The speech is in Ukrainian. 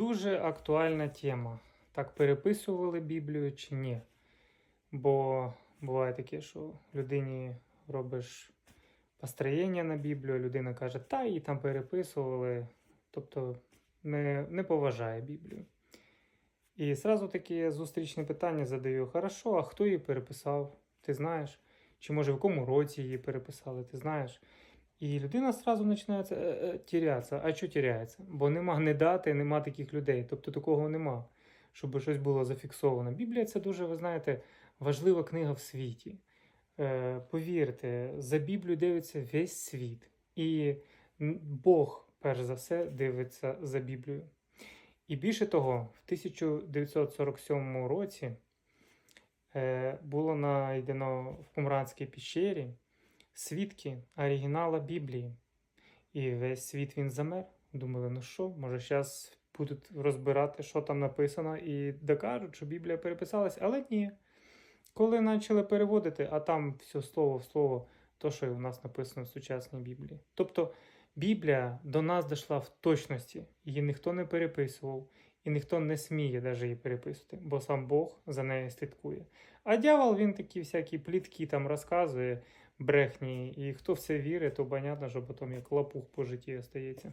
Дуже актуальна тема. Так переписували Біблію чи ні? Бо буває таке, що людині робиш построєння на Біблію, людина каже, та її там переписували, тобто не, не поважає Біблію. І зразу таке зустрічне питання задаю: хорошо, а хто її переписав? Ти знаєш? Чи може в якому році її переписали, ти знаєш? І людина зразу починає е, е, тірятися. А що тіряється? Бо нема не дати, нема таких людей. Тобто такого нема, щоб щось було зафіксовано. Біблія це дуже, ви знаєте, важлива книга в світі. Е, повірте, за Біблію дивиться весь світ. І Бог, перш за все, дивиться за Біблію. І більше того, в 1947 році було знайдено в Кумранській піщері свідки оригінала Біблії. І весь світ він замер. Думали, ну що, може, зараз будуть розбирати, що там написано, і докажуть, що Біблія переписалась, але ні. Коли почали переводити, а там все слово в слово, то, що і у нас написано в сучасній Біблії. Тобто Біблія до нас дійшла в точності, її ніхто не переписував, і ніхто не сміє навіть її переписувати, бо сам Бог за нею слідкує. А дьявол він такі всякі плітки там розказує, брехні, і хто в це вірить, то понятно, що потім як лапух по житті остається.